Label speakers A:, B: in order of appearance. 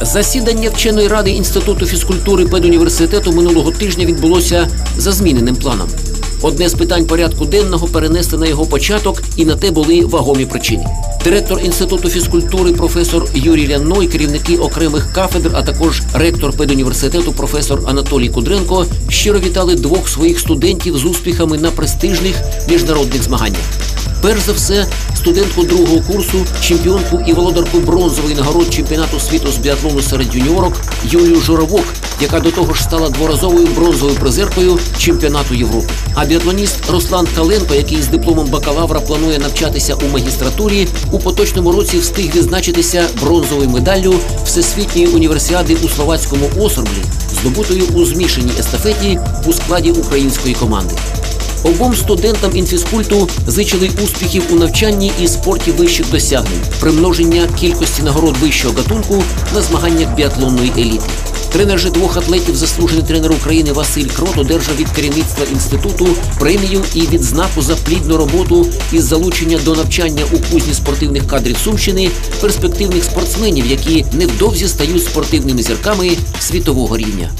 A: Засідання вченої ради інституту фізкультури педуніверситету минулого тижня відбулося за зміненим планом. Одне з питань порядку денного перенесли на його початок, і на те були вагомі причини. Директор інституту фізкультури професор Юрій Ляной, керівники окремих кафедр, а також ректор педуніверситету професор Анатолій Кудренко щиро вітали двох своїх студентів з успіхами на престижних міжнародних змаганнях. Перш за все, студентку другого курсу, чемпіонку і володарку бронзової нагород чемпіонату світу з біатлону серед юніорок Юлію Журавок, яка до того ж стала дворазовою бронзовою призеркою чемпіонату Європи. А біатлоніст Руслан Таленко, який з дипломом бакалавра планує навчатися у магістратурі, у поточному році встиг відзначитися бронзовою медаллю Всесвітньої універсіади у словацькому Осорблі, здобутою у змішаній естафеті у складі української команди. Обом студентам інфізкульту зичили успіхів у навчанні і спорті вищих досягнень, примноження кількості нагород вищого гатунку на змаганнях біатлонної еліти. Тренер же двох атлетів, заслужений тренер України Василь Крот, одержав від керівництва інституту премію і відзнаку за плідну роботу із залучення до навчання у кузні спортивних кадрів Сумщини перспективних спортсменів, які невдовзі стають спортивними зірками світового рівня.